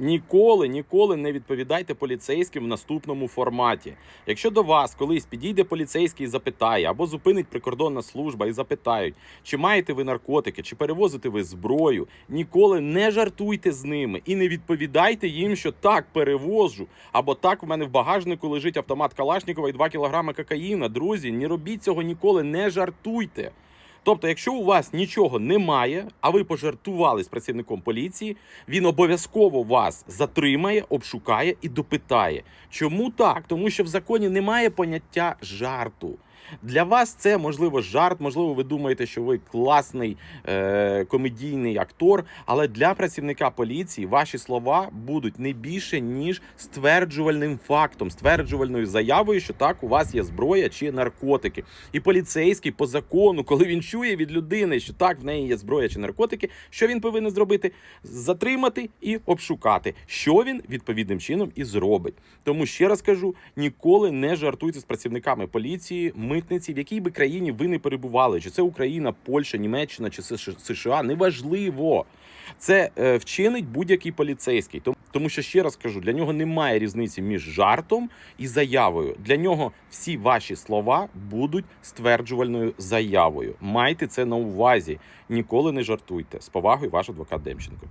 Ніколи, ніколи не відповідайте поліцейським в наступному форматі. Якщо до вас колись підійде поліцейський і запитає, або зупинить прикордонна служба і запитають, чи маєте ви наркотики, чи перевозите ви зброю, ніколи не жартуйте з ними і не відповідайте їм, що так перевожу, або так в мене в багажнику лежить автомат Калашникова і 2 кілограми кокаїна. Друзі, не робіть цього ніколи, не жартуйте. Тобто, якщо у вас нічого немає, а ви пожартували з працівником поліції, він обов'язково вас затримає, обшукає і допитає. Чому так? Тому що в законі немає поняття жарту. Для вас це можливо жарт, можливо, ви думаєте, що ви класний е- комедійний актор, але для працівника поліції ваші слова будуть не більше ніж стверджувальним фактом, стверджувальною заявою, що так у вас є зброя чи наркотики. І поліцейський по закону, коли він чує від людини, що так в неї є зброя чи наркотики, що він повинен зробити? Затримати і обшукати, що він відповідним чином і зробить. Тому ще раз кажу: ніколи не жартуйте з працівниками поліції, митниці, в якій би країні ви не перебували, чи це Україна, Польща, Німеччина чи США, неважливо. Це е, вчинить будь-який поліцейський. Тому, тому що ще раз кажу, для нього немає різниці між жартом і заявою. Для нього всі ваші слова будуть стверджувальною заявою. Майте це на увазі. Ніколи не жартуйте. З повагою, ваш адвокат Демченко.